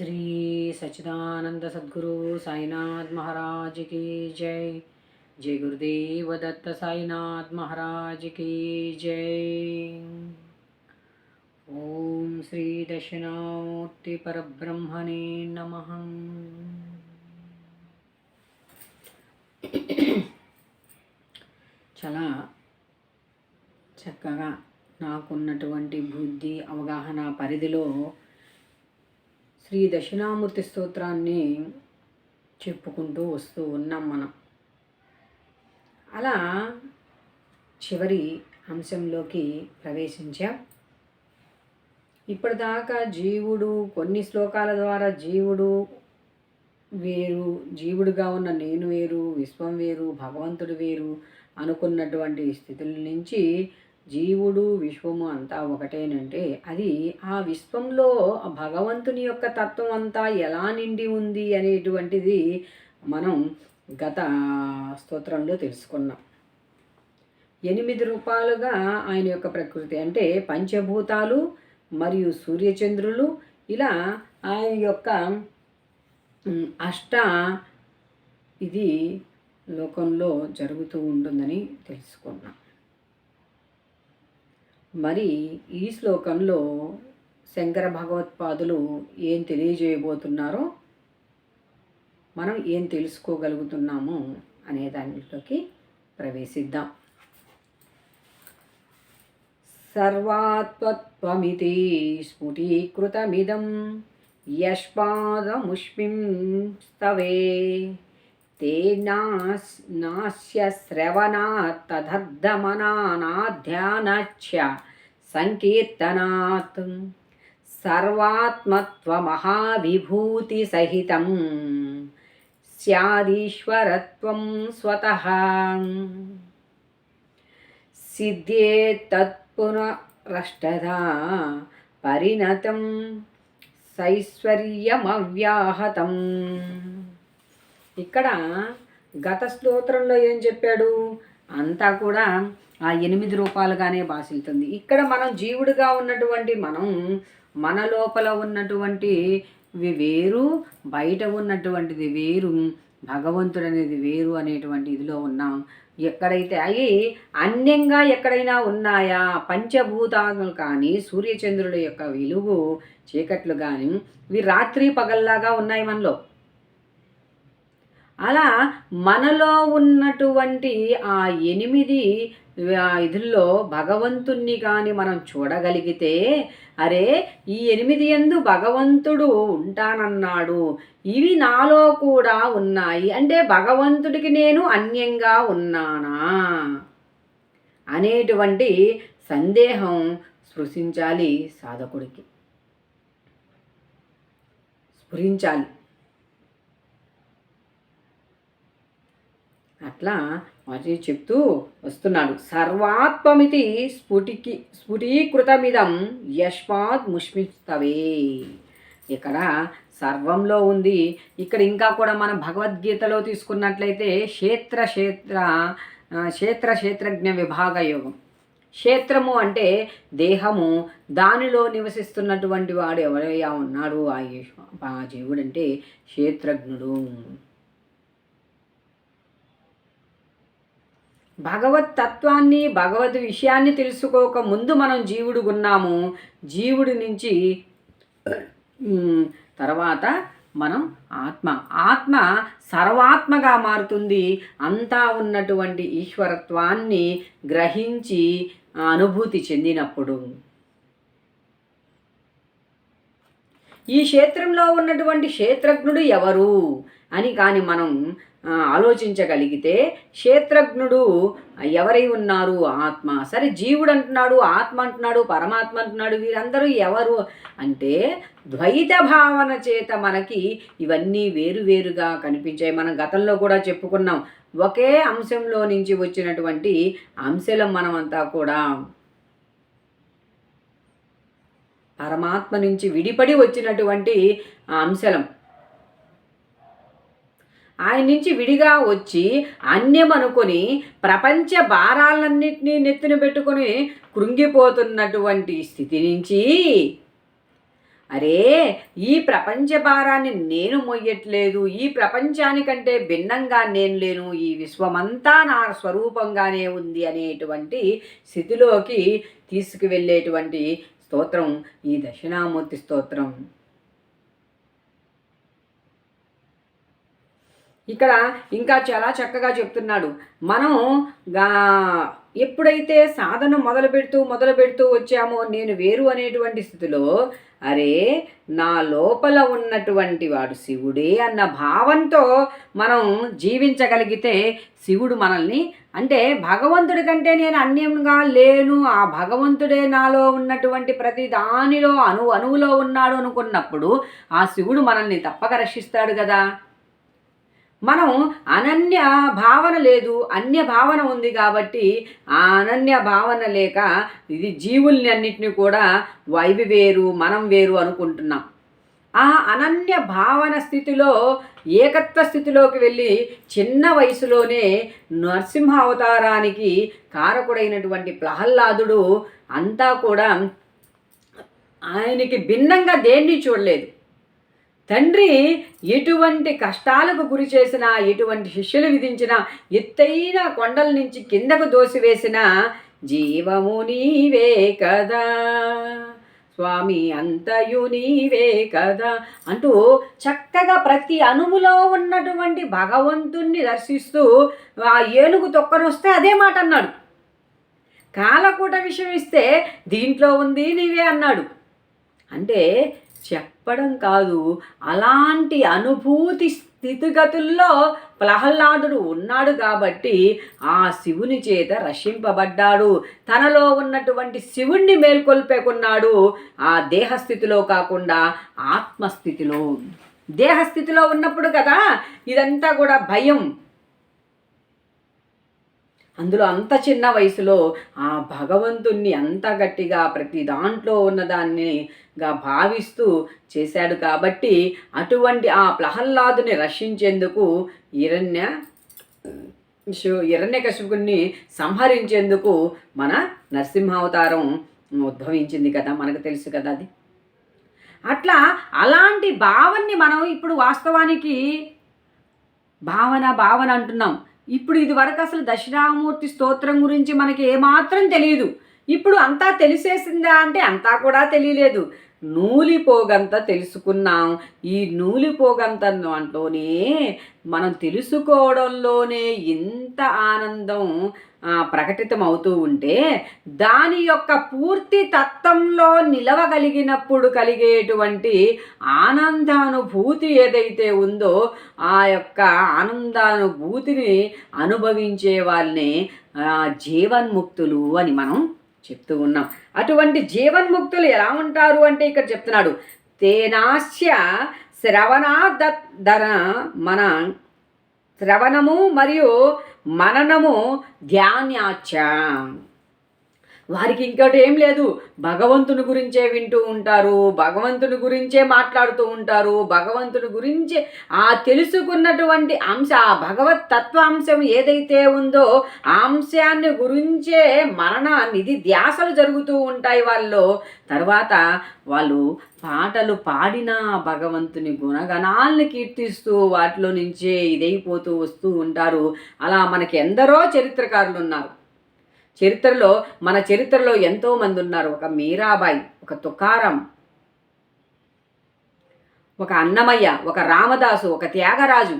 శ్రీ సచిదానంద సద్గురు సాయినాథ్ మహారాజ్ కీ జై. జై గురుదేవ దత్త సాయినాథ్ మహారాజ్ కీ జై. ఓం శ్రీ దక్షిణామూర్తి పరబ్రహ్మణే నమ. చాలా చక్కగా నాకున్నటువంటి బుద్ధి అవగాహన పరిధిలో శ్రీ దక్షిణామూర్తి స్తోత్రాన్ని చెప్పుకుంటూ వస్తూ ఉన్నాం మనం. అలా చివరి అంశంలోకి ప్రవేశించాం. ఇప్పటిదాకా జీవుడు కొన్ని శ్లోకాల ద్వారా జీవుడు వేరు జీవుడుగా ఉన్న నేను వేరు విశ్వం వేరు భగవంతుడు వేరు అనుకున్నటువంటి స్థితుల నుంచి జీవుడు విశ్వము అంతా ఒకటేనంటే అది ఆ విశ్వంలో భగవంతుని యొక్క తత్వం అంతా ఎలా నిండి ఉంది అనేటువంటిది మనం గత స్తోత్రంలో తెలుసుకున్నాం. ఎనిమిది రూపాలుగా ఆయన యొక్క ప్రకృతి అంటే పంచభూతాలు మరియు సూర్యచంద్రులు ఇలా ఆయన యొక్క అష్ట ఇది లోకంలో జరుగుతూ ఉంటుందని తెలుసుకున్నాం. మరి ఈ శ్లోకంలో శంకర భగవత్పాదులు ఏం తెలియజేయబోతున్నారో మనం ఏం తెలుసుకోగలుగుతున్నాము అనే దానిలోకి ప్రవేశిద్దాం. సర్వాత్వత్వమితి స్ఫుటీకృతమిదం యష్పాదముష్మిం స్తవే ते नास् नास्य श्रवणात् तदर्धमनानाध्यानच्छ सङ्कीर्तनात् सर्वात्मत्वमहाविभूतिसहितं स्यादीश्वरत्वं स्वतः। सिद्धे तत्पुनरष्टधा परिणतं सैश्वर्यमव्याहतम्। ఇక్కడ గత స్తోత్రంలో ఏం చెప్పాడు? అంతా కూడా ఆ ఎనిమిది రూపాలుగానే భాషిల్తుంది. ఇక్కడ మనం జీవుడిగా ఉన్నటువంటి మనం మన లోపల ఉన్నటువంటి వేరు బయట ఉన్నటువంటిది వేరు భగవంతుడు అనేది వేరు అనేటువంటి ఇదిలో ఉన్నాం. ఎక్కడైతే అవి అన్యంగా ఎక్కడైనా ఉన్నాయా? పంచభూతాలు కానీ సూర్యచంద్రుల యొక్క వెలుగు చీకట్లు కానీ ఇవి రాత్రి పగల్లాగా ఉన్నాయి మనలో. అలా మనలో ఉన్నటువంటి ఆ ఎనిమిది ఇదుల్లో భగవంతుణ్ణి కానీ మనం చూడగలిగితే అరే ఈ ఎనిమిది ఎందు భగవంతుడు ఉంటానన్నాడు. ఇవి నాలో కూడా ఉన్నాయి. అంటే భగవంతుడికి నేను అన్యంగా ఉన్నానా? అనేటువంటి సందేహం స్పృశించాలి సాధకుడికి. స్ఫురించాలి అట్లా మరి చెప్తూ వస్తున్నాడు. సర్వాత్మమితి స్ఫుటికి స్ఫుటీకృతమిదం యష్మాత్ ముష్మిస్తవే ఇక్కడ సర్వంలో ఉంది. ఇక్కడ ఇంకా కూడా మనం భగవద్గీతలో తీసుకున్నట్లయితే క్షేత్ర క్షేత్ర క్షేత్ర క్షేత్రజ్ఞ విభాగ యోగం. క్షేత్రము అంటే దేహము. దానిలో నివసిస్తున్నటువంటి వాడు ఎవరయ్యా ఉన్నాడు? ఆ జీవుడంటే ఆ అంటే క్షేత్రజ్ఞుడు. భగవత్ తత్వాన్ని భగవద్ విషయాన్ని తెలుసుకోక ముందు మనం జీవుడు ఉన్నాము జీవుడి నుంచి తర్వాత మనం ఆత్మ. ఆత్మ సర్వాత్మగా మారుతుంది. అంతా ఉన్నటువంటి ఈశ్వరత్వాన్ని గ్రహించి అనుభూతి చెందినప్పుడు. ఈ క్షేత్రంలో ఉన్నటువంటి క్షేత్రజ్ఞుడు ఎవరు? అని కానీ మనం ఆలోచించగలిగితే క్షేత్రజ్ఞుడు ఎవరై ఉన్నారు? ఆత్మ. సరే జీవుడు అంటున్నాడు ఆత్మ అంటున్నాడు పరమాత్మ అంటున్నాడు వీరందరూ ఎవరు? అంటే ద్వైత భావన చేత మనకి ఇవన్నీ వేరువేరుగా కనిపించాయి. మనం గతంలో కూడా చెప్పుకున్నాం ఒకే అంశంలో నుంచి వచ్చినటువంటి అంశలం మనమంతా కూడా పరమాత్మ నుంచి విడిపడి వచ్చినటువంటి అంశలం. ఆయన నుంచి విడిగా వచ్చి అన్యమనుకొని ప్రపంచ భారాలన్నింటినీ నెత్తిన పెట్టుకొని కృంగిపోతున్నటువంటి స్థితి నుంచి అరే ఈ ప్రపంచ భారాన్ని నేను మొయ్యట్లేదు ఈ ప్రపంచానికంటే భిన్నంగా నేను లేను ఈ విశ్వమంతా నా స్వరూపంగానే ఉంది అనేటువంటి స్థితిలోకి తీసుకువెళ్ళేటువంటి స్తోత్రం ఈ దక్షిణామూర్తి స్తోత్రం. ఇక్కడ ఇంకా చాలా చక్కగా చెప్తున్నాడు. మనం ఎప్పుడైతే సాధన మొదలు పెడుతూ మొదలు పెడుతూ వచ్చామో నేను వేరు అనేటువంటి స్థితిలో అరే నా లోపల ఉన్నటువంటి వాడు శివుడే అన్న భావంతో మనం జీవించగలిగితే శివుడు మనల్ని అంటే భగవంతుడి కంటే నేను అన్యంగా లేను ఆ భగవంతుడే నాలో ఉన్నటువంటి ప్రతి దానిలో అణు అణువులో ఉన్నాడు అనుకున్నప్పుడు ఆ శివుడు మనల్ని తప్పక రక్షిస్తాడు కదా. మనం అనన్య భావన లేదు అన్య భావన ఉంది కాబట్టి ఆ అనన్య భావన లేక ఇది జీవుల్ని అన్నిటిని కూడా వైవి వేరు మనం వేరు అనుకుంటున్నాం. ఆ అనన్య భావన స్థితిలో ఏకత్వ స్థితిలోకి వెళ్ళి చిన్న వయసులోనే నరసింహ అవతారానికి కారకుడైనటువంటి ప్రహ్లాదుడు అంతా కూడా ఆయనకి భిన్నంగా దేన్ని చూడలేదు. తండ్రి ఎటువంటి కష్టాలకు గురి చేసినా ఎటువంటి శిష్యులు విధించిన ఎత్తైన కొండల నుంచి కిందకు దోసివేసిన జీవము నీవే కదా. స్వామి అంతయు నీవే కదా అంటూ చక్కగా ప్రతి అణువులో ఉన్నటువంటి భగవంతుణ్ణి దర్శిస్తూ ఆ ఏనుగు తొక్కనొస్తే అదే మాట అన్నాడు. కాలకూట విషయం ఇస్తే దీంట్లో ఉంది నీవే అన్నాడు. అంటే చెప్పడం కాదు. అలాంటి అనుభూతి స్థితిగతుల్లో ప్రహ్లాదుడు ఉన్నాడు కాబట్టి ఆ శివుని చేత రక్షింపబడ్డాడు. తనలో ఉన్నటువంటి శివుణ్ణి మేల్కొల్పేకున్నాడు. ఆ దేహస్థితిలో కాకుండా ఆత్మస్థితిలో. దేహస్థితిలో ఉన్నప్పుడు కదా ఇదంతా కూడా భయం. అందులో అంత చిన్న వయసులో ఆ భగవంతుణ్ణి అంత గట్టిగా ప్రతి దాంట్లో ఉన్నదాన్ని గా భావిస్తూ చేశాడు కాబట్టి అటువంటి ఆ ప్రహ్లాదుని రక్షించేందుకు హిరణ్య హిరణ్యకశిపుని సంహరించేందుకు మన నరసింహావతారం ఉద్భవించింది కదా మనకు తెలుసు కదా అది. అట్లా అలాంటి భావన్ని మనం ఇప్పుడు వాస్తవానికి భావన భావన అంటున్నాం. ఇప్పుడు ఇదివరకు అసలు దశరామూర్తి స్తోత్రం గురించి మనకి ఏమాత్రం తెలియదు. ఇప్పుడు అంతా తెలిసేసిందా అంటే అంతా కూడా తెలియలేదు. నూలిపోగంత తెలుసుకున్నాం. ఈ నూలిపోగంత దాంట్లోనే మనం తెలుసుకోవడంలోనే ఇంత ఆనందం ప్రకటితం అవుతూ ఉంటే దాని యొక్క పూర్తి తత్వంలో నిలవగలిగినప్పుడు కలిగేటువంటి ఆనందానుభూతి ఏదైతే ఉందో ఆ యొక్క ఆనందానుభూతిని అనుభవించే వాళ్ళని జీవన్ముక్తులు అని మనం చెప్తూ ఉన్నాం. అటువంటి జీవన్ముక్తులు ఎలా ఉంటారు అంటే ఇక్కడ చెప్తున్నాడు. తేనాస్య శ్రవణాదర మన శ్రవణము మరియు మననము ధ్యాన్యాచ. వారికి ఇంకోటి ఏం లేదు. భగవంతుని గురించే వింటూ ఉంటారు. భగవంతుని గురించే మాట్లాడుతూ ఉంటారు. భగవంతుని గురించి ఆ తెలుసుకున్నటువంటి అంశ ఆ భగవత్ తత్వాంశం ఏదైతే ఉందో ఆ అంశాన్ని గురించే మరణ నిధి ధ్యాసలు జరుగుతూ ఉంటాయి వాళ్ళు. తర్వాత వాళ్ళు పాటలు పాడిన భగవంతుని గుణగణాలను కీర్తిస్తూ వాటిలో నుంచే ఇదైపోతూ వస్తూ ఉంటారు. అలా మనకి ఎందరో చరిత్రకారులు ఉన్నారు. చరిత్రలో మన చరిత్రలో ఎంతోమంది ఉన్నారు. ఒక మీరాబాయి ఒక తుకారం ఒక అన్నమయ్య ఒక రామదాసు ఒక త్యాగరాజు.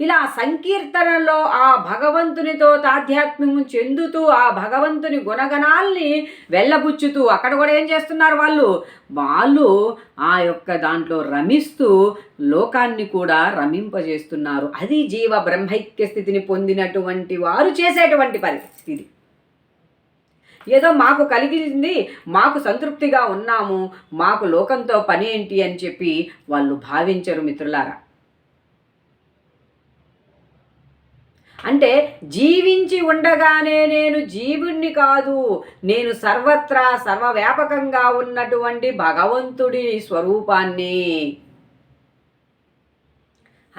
ఇలా సంకీర్తనలో ఆ భగవంతునితో తాధ్యాత్మ్యం చెందుతూ ఆ భగవంతుని గుణగణాల్ని వెళ్ళబుచ్చుతూ అక్కడ కూడా ఏం చేస్తున్నారు వాళ్ళు? వాళ్ళు ఆ యొక్క దాంట్లో రమిస్తూ లోకాన్ని కూడా రమింపజేస్తున్నారు. అది జీవ బ్రహ్మైక్య స్థితిని పొందినటువంటి వారు చేసేటువంటి పరిస్థితి ఏదో మాకు కలిగింది మాకు సంతృప్తిగా ఉన్నాము మాకు లోకంతో పని ఏంటి అని చెప్పి వాళ్ళు భావించరు మిత్రులారా. అంటే జీవించి ఉండగానే నేను జీవుణ్ణి కాదు నేను సర్వత్రా సర్వవ్యాపకంగా ఉన్నటువంటి భగవంతుడి స్వరూపాన్ని.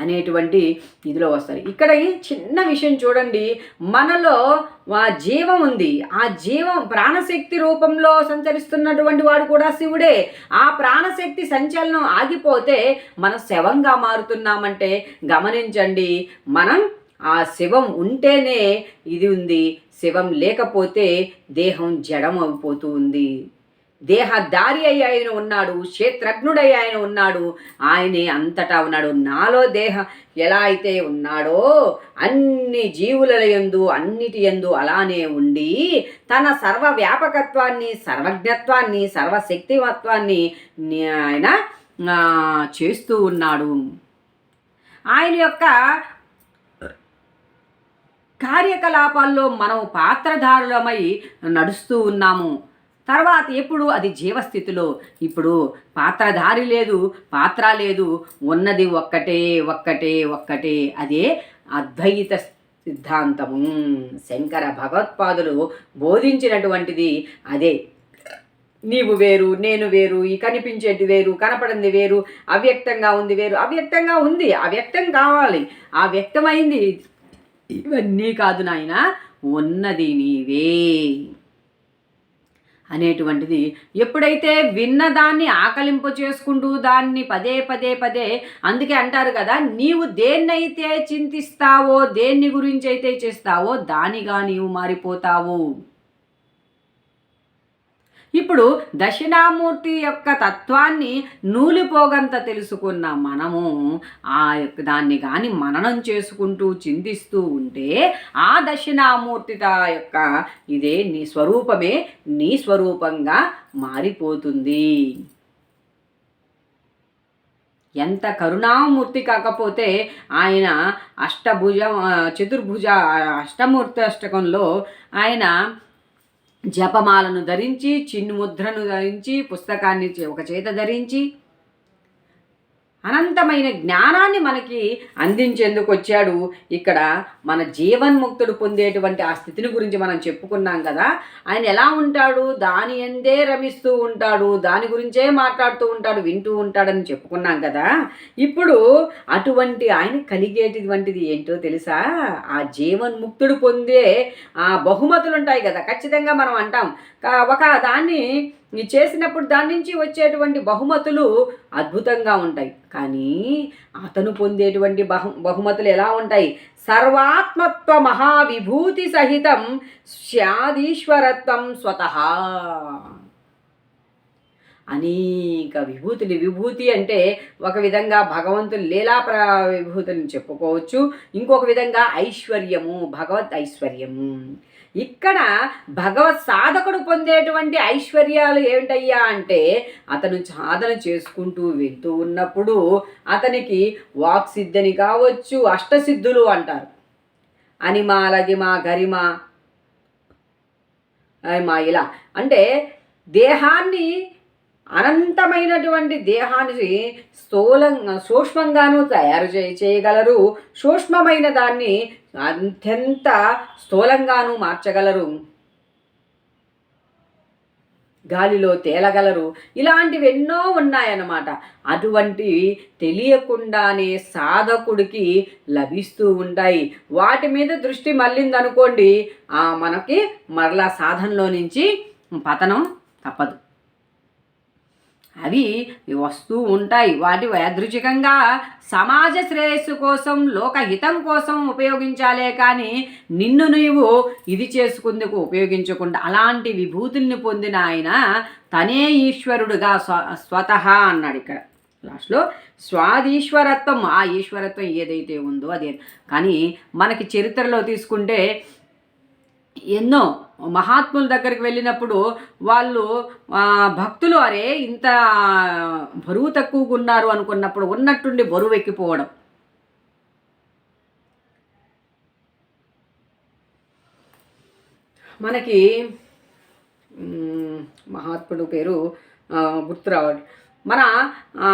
అనేటువంటి ఇదిలో వస్తారు. ఇక్కడ ఈ చిన్న విషయం చూడండి. మనలో ఆ జీవం ఉంది. ఆ జీవం ప్రాణశక్తి రూపంలో సంచరిస్తున్నటువంటి వాడు కూడా శివుడే. ఆ ప్రాణశక్తి సంచలనం ఆగిపోతే మనం శవంగా మారుతున్నామంటే గమనించండి. మనం ఆ శివం ఉంటేనే ఇది ఉంది. శివం లేకపోతే దేహం జడం అయిపోతూ ఉంది. దేహదారి అయి ఆయన ఉన్నాడు క్షేత్రజ్ఞుడై ఆయన ఉన్నాడు ఆయనే అంతటా ఉన్నాడు. నాలో దేహ ఎలా అయితే ఉన్నాడో అన్ని జీవుల యందు అన్నిటి యందు అలానే ఉండి తన సర్వ వ్యాపకత్వాన్ని సర్వజ్ఞత్వాన్ని సర్వశక్తిమత్వాన్ని ఆయన చేస్తూ ఉన్నాడు. ఆయన యొక్క కార్యకలాపాల్లో మనం పాత్రధారులమై నడుస్తూ ఉన్నాము. తర్వాత ఎప్పుడు? అది జీవస్థితిలో. ఇప్పుడు పాత్రధారి లేదు పాత్ర లేదు ఉన్నది ఒక్కటే ఒక్కటే ఒక్కటే. అదే అద్వైత సిద్ధాంతము. శంకర భగవత్పాదులు బోధించినటువంటిది అదే. నీవు వేరు నేను వేరు ఈ కనిపించేది వేరు కనపడింది వేరు అవ్యక్తంగా ఉంది వేరు అవ్యక్తంగా ఉంది అవ్యక్తం కావాలి ఆ వ్యక్తమైంది. ఇవన్నీ కాదు నాయన ఉన్నది నీవే. అనేటువంటిది. ఎప్పుడైతే విన్నదాన్ని ఆకలింపు చేసుకుంటూ దాన్ని పదే పదే పదే అందుకే అంటారు కదా నీవు దేన్నైతే చింతిస్తావో దేన్ని గురించి అయితే చేస్తావో దానిగా నీవు మారిపోతావు. ఇప్పుడు దక్షిణామూర్తి యొక్క తత్వాన్ని నూలిపోగంత తెలుసుకున్న మనము ఆ యొక్క దాన్ని కానీ మననం చేసుకుంటూ చింతిస్తూ ఉంటే ఆ దక్షిణామూర్తి యొక్క ఇదే నీ స్వరూపమే నీ స్వరూపంగా మారిపోతుంది. ఎంత కరుణామూర్తి కాకపోతే ఆయన అష్టభుజ చతుర్భుజ అష్టమూర్తి అష్టకంలో ఆయన జపమాలను ధరించి చిన్ను ముద్రను ధరించి పుస్తకాన్ని చే- ఒక చేత ధరించి అనంతమైన జ్ఞానాన్ని మనకి అందించేందుకు వచ్చాడు. ఇక్కడ మన జీవన్ముక్తుడు పొందేటువంటి ఆ స్థితిని గురించి మనం చెప్పుకున్నాం కదా. ఆయన ఎలా ఉంటాడు? దాని ఎందే రమిస్తూ ఉంటాడు? దాని గురించే మాట్లాడుతూ ఉంటాడు వింటూ ఉంటాడని చెప్పుకున్నాం కదా. ఇప్పుడు అటువంటి ఆయన కలిగేటువంటిది ఏంటో తెలుసా? ఆ జీవన్ముక్తుడు పొందే ఆ బహుమతులు ఉంటాయి కదా. ఖచ్చితంగా మనం అంటాం. కా- ఒక దాన్ని చేసినప్పుడు దాని నుంచి వచ్చేటువంటి బహుమతులు అద్భుతంగా ఉంటాయి. కానీ అతను పొందేటువంటి బహు బహుమతులు ఎలా ఉంటాయి? సర్వాత్మత్వ మహావిభూతి సహితం స్యాదీశ్వరత్వం స్వతహా అనేక విభూతులు. విభూతి అంటే ఒక విధంగా భగవంతుని లీలా ప్ర విభూతులను చెప్పుకోవచ్చు. ఇంకొక విధంగా ఐశ్వర్యము భగవత్ ఐశ్వర్యము. ఇక్కడ భగవత్ సాధకుడు పొందేటువంటి ఐశ్వర్యాలు ఏమిటయ్యా అంటే అతను సాధన చేసుకుంటూ వెళ్తూ ఉన్నప్పుడు అతనికి వాక్సిద్ధిని కావచ్చు అష్టసిద్ధులు అంటారు. అనిమా లగిమ గరిమ మా ఇలా. అంటే దేహాన్ని అనంతమైనటువంటి దేహాన్ని స్థూలంగా సూక్ష్మంగాను తయారు చేయ చేయగలరు. సూక్ష్మమైన దాన్ని అత్యంత స్థూలంగాను మార్చగలరు. గాలిలో తేలగలరు. ఇలాంటివి ఎన్నో ఉన్నాయన్నమాట. అటువంటివి తెలియకుండానే సాధకుడికి లభిస్తూ ఉంటాయి. వాటి మీద దృష్టి మళ్ళిందనుకోండి ఆ మనకి మరలా సాధనలో నుంచి పతనం తప్పదు. అవి వస్తూ ఉంటాయి. వాటి యాదృచికంగా సమాజ శ్రేయస్సు కోసం లోకహితం కోసం ఉపయోగించాలే కానీ నిన్ను నీవు ఇది చేసుకుందుకు ఉపయోగించకుండా అలాంటి విభూతుల్ని పొందిన ఆయన తనే ఈశ్వరుడుగా స్వ స్వతహా అన్నాడు ఇక్కడ. లాస్ట్లో స్వాదీశ్వరత్వం ఆ ఈశ్వరత్వం ఏదైతే ఉందో అదే. కానీ మనకి చరిత్రలో తీసుకుంటే ఎన్నో మహాత్ముల దగ్గరికి వెళ్ళినప్పుడు వాళ్ళు భక్తులు అరే ఇంత బరువు తక్కువగా ఉన్నారు అనుకున్నప్పుడు ఉన్నట్టుండి బరువు ఎక్కిపోవడం. మనకి మహాత్ముడు పేరు ఆ, గుర్తు మన ఆ,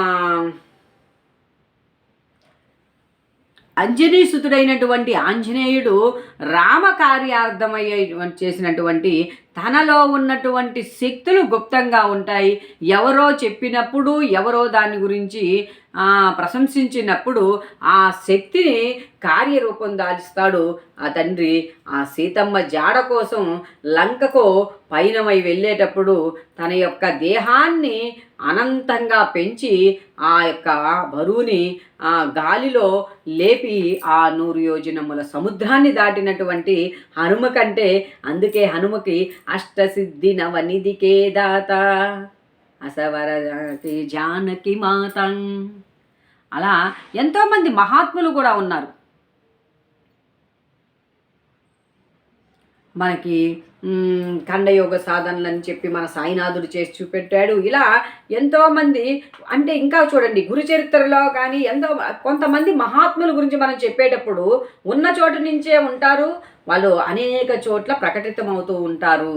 అంజనీసుతుడైనటువంటి ఆంజనేయుడు రామకార్యార్థమయ్యే చేసినటువంటి తనలో ఉన్నటువంటి శక్తులు గుప్తంగా ఉంటాయి. ఎవరో చెప్పినప్పుడు ఎవరో దాని గురించి ప్రశంసించినప్పుడు ఆ శక్తిని కార్యరూపం దాల్చుతాడు ఆ తండ్రి. ఆ సీతమ్మ జాడ కోసం లంకకు పైనమై వెళ్ళేటప్పుడు తన యొక్క దేహాన్ని అనంతంగా పెంచి ఆ యొక్క బరువుని ఆ గాలిలో లేపి ఆ నూరు యోజనముల సముద్రాన్ని దాటినటువంటి హనుమ కంటే అందుకే హనుమకి అష్టసిద్ధి నవనిధికే దాత అసవరతి జానకి మాతం అలా ఎంతోమంది మహాత్ములు కూడా ఉన్నారు. మనకి ఖండయోగ సాధనలు అని చెప్పి మన సాయినాథుడు చేసి చూపెట్టాడు. ఇలా ఎంతోమంది అంటే ఇంకా చూడండి గురు చరిత్రలో కానీ ఎంతో కొంతమంది మహాత్ముల గురించి మనం చెప్పేటప్పుడు ఉన్న చోటు నుంచే ఉంటారు వాళ్ళు అనేక చోట్ల ప్రకటితమవుతూ ఉంటారు.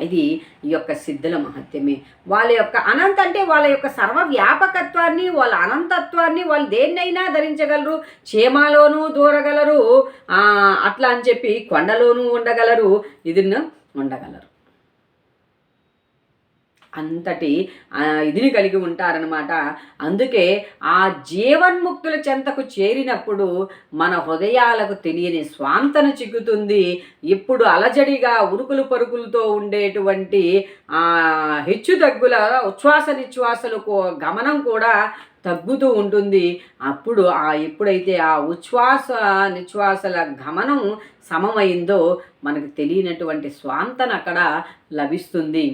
ఇది ఈ యొక్క సిద్ధుల మహత్యమే. వాళ్ళ యొక్క అనంత అంటే వాళ్ళ యొక్క సర్వ వ్యాపకత్వాన్ని వాళ్ళ అనంతత్వాన్ని వాళ్ళు దేన్నైనా ధరించగలరు క్షేమాలోనూ దూరగలరు అట్లా అని చెప్పి కొండలోనూ ఉండగలరు ఇది ఉండగలరు. అంతటి ఇదిని కలిగి ఉంటారనమాట అందుకే ఆ జీవన్ముక్తుల చెంతకు చేరినప్పుడు మన హృదయాలకు తెలియని స్వాంతన చిక్కుతుంది. ఇప్పుడు అలజడిగా ఉరుకులు పరుకులతో ఉండేటువంటి హెచ్చు తగ్గుల ఉచ్ఛ్వాస నిశ్వాసలకు గమనం కూడా తగ్గుతూ ఉంటుంది. అప్పుడు ఆ ఎప్పుడైతే ఆ ఉచ్ఛ్వాస నిశ్వాసల గమనం సమమైందో మనకు తెలియనటువంటి స్వాంతన అక్కడ లభిస్తుంది.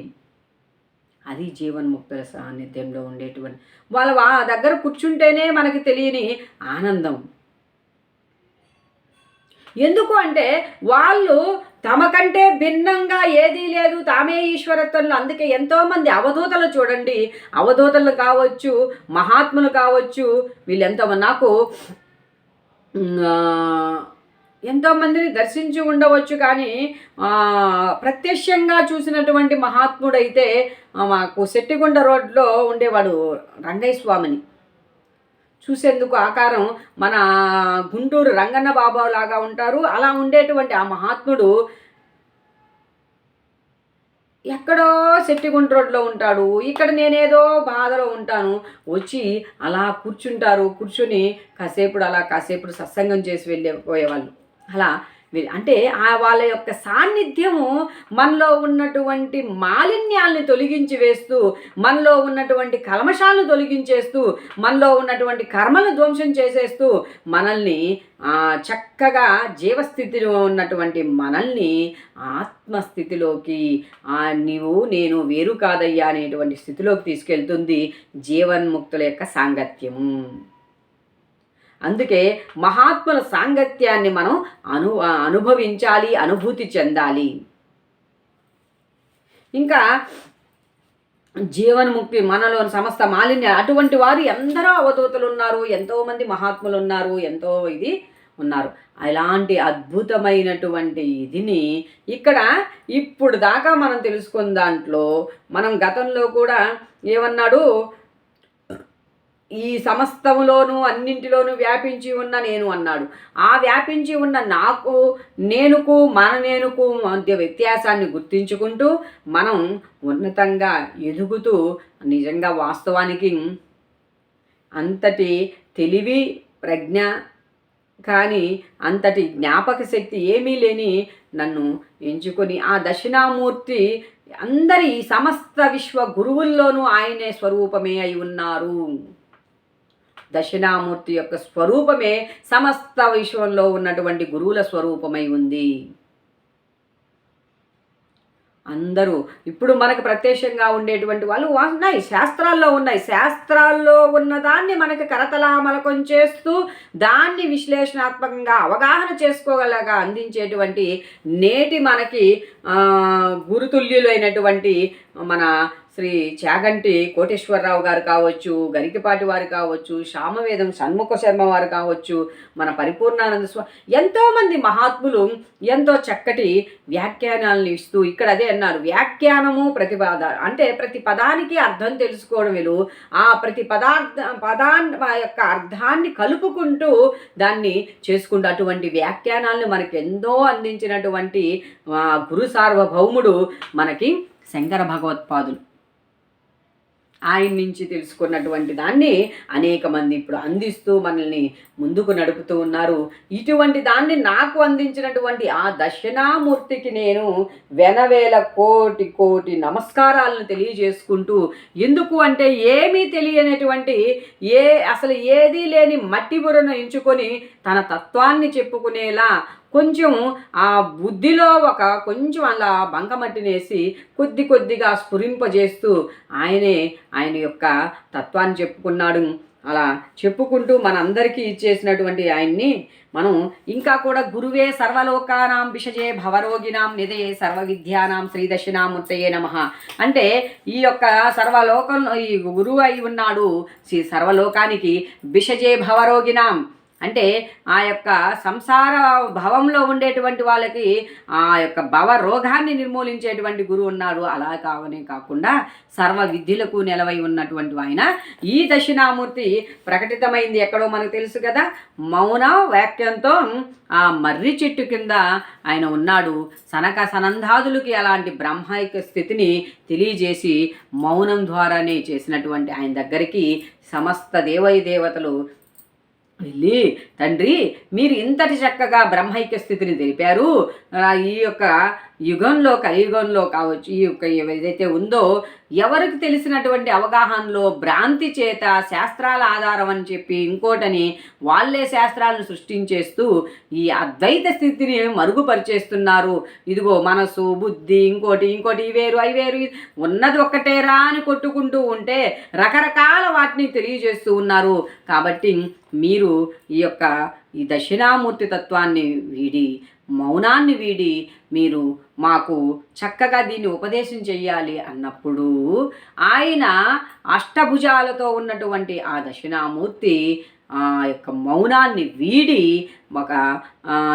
అది జీవన్ముక్తుల సాన్నిధ్యంలో ఉండేటువంటి వాళ్ళ వా దగ్గర కూర్చుంటేనే మనకి తెలియని ఆనందం. ఎందుకు అంటే వాళ్ళు తమకంటే భిన్నంగా ఏదీ లేదు తామే ఈశ్వరత్వంలో అందుకే ఎంతోమంది అవధూతలు చూడండి. అవధూతలు కావచ్చు మహాత్ములు కావచ్చు వీళ్ళెంతో నాకు ఎంతోమందిని దర్శించి ఉండవచ్చు కానీ ప్రత్యక్షంగా చూసినటువంటి మహాత్ముడైతే మాకు శెట్టిగుండ రోడ్లో ఉండేవాడు రంగయ్య స్వామిని. చూసేందుకు ఆకారం మన గుంటూరు రంగన్న బాబా లాగా ఉంటారు. అలా ఉండేటువంటి ఆ మహాత్ముడు ఎక్కడో శెట్టిగుంట రోడ్లో ఉంటాడు. ఇక్కడ నేనేదో బాధలో ఉంటాను. వచ్చి అలా కూర్చుంటారు. కూర్చుని కాసేపుడు అలా కాసేపుడు సత్సంగం చేసి వెళ్ళిపోయేవాళ్ళు అలా అంటే ఆ వాళ్ళ యొక్క సాన్నిధ్యము మనలో ఉన్నటువంటి మాలిన్యాల్ని తొలగించి వేస్తూ మనలో ఉన్నటువంటి కల్మషాలను తొలగించేస్తూ మనలో ఉన్నటువంటి కర్మలు ధ్వంసం చేసేస్తూ మనల్ని చక్కగా జీవస్థితిలో ఉన్నటువంటి మనల్ని ఆత్మస్థితిలోకి నీవు నేను వేరు కాదయ్యా అనేటువంటి స్థితిలోకి తీసుకెళ్తుంది జీవన్ముక్తుల యొక్క సాంగత్యము. అందుకే మహాత్ముల సాంగత్యాన్ని మనం అను అనుభవించాలి అనుభూతి చెందాలి. ఇంకా జీవన్ముక్తి మనలోని సమస్త మాలిన్య అటువంటి వారు ఎందరో అవధూతలు ఉన్నారు ఎంతోమంది మహాత్ములు ఉన్నారు ఎంతో ఇది ఉన్నారు. అలాంటి అద్భుతమైనటువంటి ఇదిని ఇక్కడ ఇప్పుడు దాకా మనం తెలుసుకున్న దాంట్లో మనం గతంలో కూడా ఏమన్నాడు? ఈ సమస్తములోనూ అన్నింటిలోనూ వ్యాపించి ఉన్న నేను అన్నాడు. ఆ వ్యాపించి ఉన్న నాకు నేనుకు మన నేనుకు మధ్య వ్యత్యాసాన్ని గుర్తించుకుంటూ మనం ఉన్నతంగా ఎదుగుతూ నిజంగా వాస్తవానికి అంతటి తెలివి ప్రజ్ఞ కానీ అంతటి జ్ఞాపక శక్తి ఏమీ లేని నన్ను ఎంచుకొని ఆ దక్షిణామూర్తి అందరి సమస్త విశ్వ గురువుల్లోనూ ఆయనే స్వరూపమే అయి ఉన్నారు. దక్షిణామూర్తి యొక్క స్వరూపమే సమస్త విశ్వంలో ఉన్నటువంటి గురువుల స్వరూపమై ఉంది. అందరూ ఇప్పుడు మనకు ప్రత్యక్షంగా ఉండేటువంటి వాళ్ళు ఉన్నాయి శాస్త్రాల్లో ఉన్నాయి. శాస్త్రాల్లో ఉన్నదాన్ని మనకి కరతలామలకం చేస్తూ దాన్ని విశ్లేషణాత్మకంగా అవగాహన చేసుకోగలగా అందించేటువంటి నేటి మనకి గురుతుల్యులైనటువంటి మన శ్రీ చాగంటి కోటేశ్వరరావు గారు కావచ్చు గరికపాటి వారు కావచ్చు శామవేదం షణ్ముఖ శర్మ వారు కావచ్చు మన పరిపూర్ణానంద స్వామి ఎంతోమంది మహాత్ములు ఎంతో చక్కటి వ్యాఖ్యానాలను ఇస్తూ ఇక్కడ అదే అన్నారు. వ్యాఖ్యానము ప్రతిపాద అంటే ప్రతి పదానికి అర్థం తెలుసుకోవడం వీలు ఆ ప్రతి పదార్థ పదాన్ని ఆ యొక్క అర్థాన్ని కలుపుకుంటూ దాన్ని చేసుకుంటూ అటువంటి వ్యాఖ్యానాలను మనకి ఎంతో అందించినటువంటి గురు సార్వభౌముడు మనకి శంకర భగవత్పాదులు. ఆయన నుంచి తెలుసుకున్నటువంటి దాన్ని అనేక మంది ఇప్పుడు అందిస్తూ మనల్ని ముందుకు నడుపుతూ ఉన్నారు. ఇటువంటి దాన్ని నాకు అందించినటువంటి ఆ దక్షిణామూర్తికి నేను వెనవేల కోటి కోటి నమస్కారాలను తెలియజేసుకుంటూ ఎందుకు అంటే ఏమీ తెలియనటువంటి ఏ అసలు ఏదీ లేని మట్టి బుర్రను ఎంచుకొని తన తత్వాన్ని చెప్పుకునేలా కొంచెం ఆ బుద్ధిలో ఒక కొంచెం అలా బంకమట్టినేసి కొద్ది కొద్దిగా స్ఫురింపజేస్తూ ఆయనే ఆయన యొక్క తత్వాన్ని చెప్పుకున్నాడు. అలా చెప్పుకుంటూ మనందరికీ ఇచ్చేసినటువంటి ఆయన్ని మనం ఇంకా కూడా గురువే సర్వలోకానాం విషజే భవరోగినాం నిదయే సర్వ విద్యానాం శ్రీదశినామూర్తయే నమ. అంటే ఈ యొక్క సర్వలోకం ఈ గురువు అయి ఉన్నాడు. శ్రీ సర్వలోకానికి విషజే భవరోగినాం. అంటే ఆ యొక్క సంసార భవంలో ఉండేటువంటి వాళ్ళకి ఆ యొక్క భవ రోగాన్ని నిర్మూలించేటువంటి గురువు ఉన్నారు. అలా కావనే కాకుండా సర్వ విద్యలకు నెలవై ఉన్నటువంటి ఆయన ఈ దక్షిణామూర్తి ప్రకటితమైంది ఎక్కడో మనకు తెలుసు కదా. మౌన వాక్యంతో ఆ మర్రి చెట్టు కింద ఆయన ఉన్నాడు. సనక సనందాదులకి అలాంటి బ్రహ్మైక స్థితిని తెలియజేసి మౌనం ద్వారానే చేసినటువంటి ఆయన దగ్గరికి సమస్త దేవై దేవతలు వెళ్ళి తండ్రి మీరు ఇంతటి చక్కగా బ్రహ్మైక్య స్థితిని తెలిపారు. ఈ యొక్క యుగంలో కలియుగంలో కావచ్చు ఈ యొక్క ఏదైతే ఉందో ఎవరికి తెలిసినటువంటి అవగాహనలో భ్రాంతి చేత శాస్త్రాల ఆధారం అని చెప్పి ఇంకోటని వాళ్ళే శాస్త్రాలను సృష్టించేస్తూ ఈ అద్వైత స్థితిని మరుగుపరిచేస్తున్నారు. ఇదిగో మనసు బుద్ధి ఇంకోటి ఇంకోటి వేరు అవి వేరు ఉన్నది ఒక్కటేరా అని కొట్టుకుంటూ ఉంటే రకరకాల వాటిని తెలియజేస్తూ ఉన్నారు. కాబట్టి మీరు ఈ యొక్క ఈ దక్షిణామూర్తి తత్వాన్ని వీడి మౌనాన్ని వీడి మీరు మాకు చక్కగా దీన్ని ఉపదేశం చెయ్యాలి అన్నప్పుడు ఆయన అష్టభుజాలతో ఉన్నటువంటి ఆ దక్షిణామూర్తి ఆ యొక్క మౌనాన్ని వీడి ఒక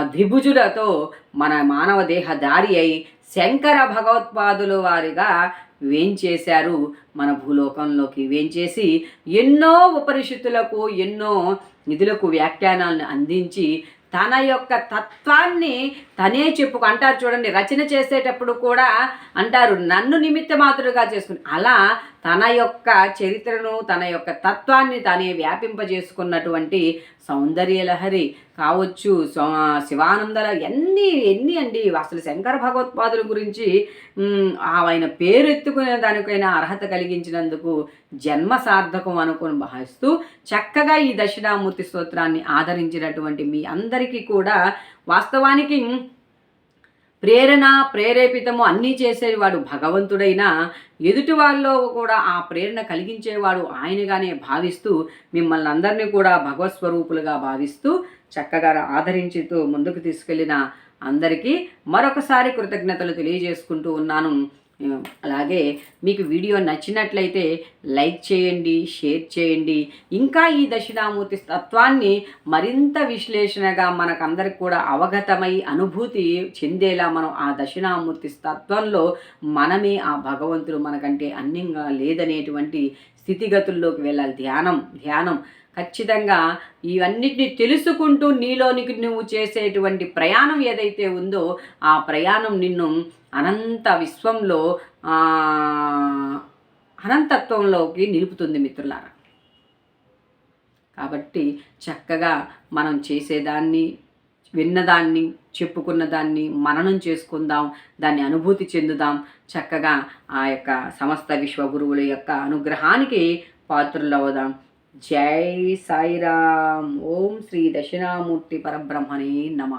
ద్విభుజులతో మన మానవ దేహదారి అయి శంకర భగవత్పాదుల వారిగా వేంచేశారు మన భూలోకంలోకి. వేంచేసి ఎన్నో ఉపనిషత్తులకు ఎన్నో నిధులకు వ్యాఖ్యానాలను అందించి తన యొక్క తత్వాన్ని తనే చెప్పుకు అంటారు చూడండి రచన చేసేటప్పుడు కూడా అంటారు నన్ను నిమిత్త మాతృగా చేసుకుని అలా తన యొక్క చరిత్రను తన యొక్క తత్వాన్ని తానే వ్యాపింపజేసుకున్నటువంటి సౌందర్యలహరి కావచ్చు శివానందల ఎన్ని ఎన్ని అండి. అసలు శంకర భగవత్పాదుల గురించి ఆయన పేరెత్తుకునే దానికైనా అర్హత కలిగించినందుకు జన్మ సార్థకం అనుకుని భావిస్తూ చక్కగా ఈ దక్షిణామూర్తి స్తోత్రాన్ని ఆదరించినటువంటి మీ అందరికీ కూడా వాస్తవానికి ప్రేరణ ప్రేరేపితము అన్నీ చేసేవాడు భగవంతుడైనా ఎదుటి వాళ్ళలో కూడా ఆ ప్రేరణ కలిగించేవాడు ఆయనగానే భావిస్తూ మిమ్మల్ని అందరినీ కూడా భగవత్ స్వరూపులుగా భావిస్తూ చక్కగా ఆదరించుతూ ముందుకు తీసుకెళ్ళిన అందరికీ మరొకసారి కృతజ్ఞతలు తెలియజేసుకుంటూ ఉన్నాను. అలాగే మీకు వీడియో నచ్చినట్లయితే లైక్ చేయండి షేర్ చేయండి. ఇంకా ఈ దక్షిణామూర్తి తత్వాన్ని మరింత విశ్లేషణగా మనకందరికి కూడా అవగతమై అనుభూతి చెందేలా మనం ఆ దక్షిణామూర్తి తత్వంలో మనమే ఆ భగవంతుడు మనకంటే అన్యంగా లేదనేటువంటి స్థితిగతుల్లోకి వెళ్ళాలి. ధ్యానం ధ్యానం. ఖచ్చితంగా ఇవన్నిటిని తెలుసుకుంటూ నీలోనికి నువ్వు చేసేటువంటి ప్రయాణం ఏదైతే ఉందో ఆ ప్రయాణం నిన్ను అనంత విశ్వంలో అనంతత్వంలోకి నిలుపుతుంది మిత్రులారా. కాబట్టి చక్కగా మనం చేసేదాన్ని విన్నదాన్ని చెప్పుకున్న దాన్ని మననం చేసుకుందాం దాన్ని అనుభూతి చెందుదాం చక్కగా ఆ యొక్క సమస్త విశ్వగురువుల యొక్క అనుగ్రహానికి పాత్రులవుదాం జై సాయిరామ్. ఓం శ్రీ దక్షిణామూర్తి పరబ్రహ్మణే నమ.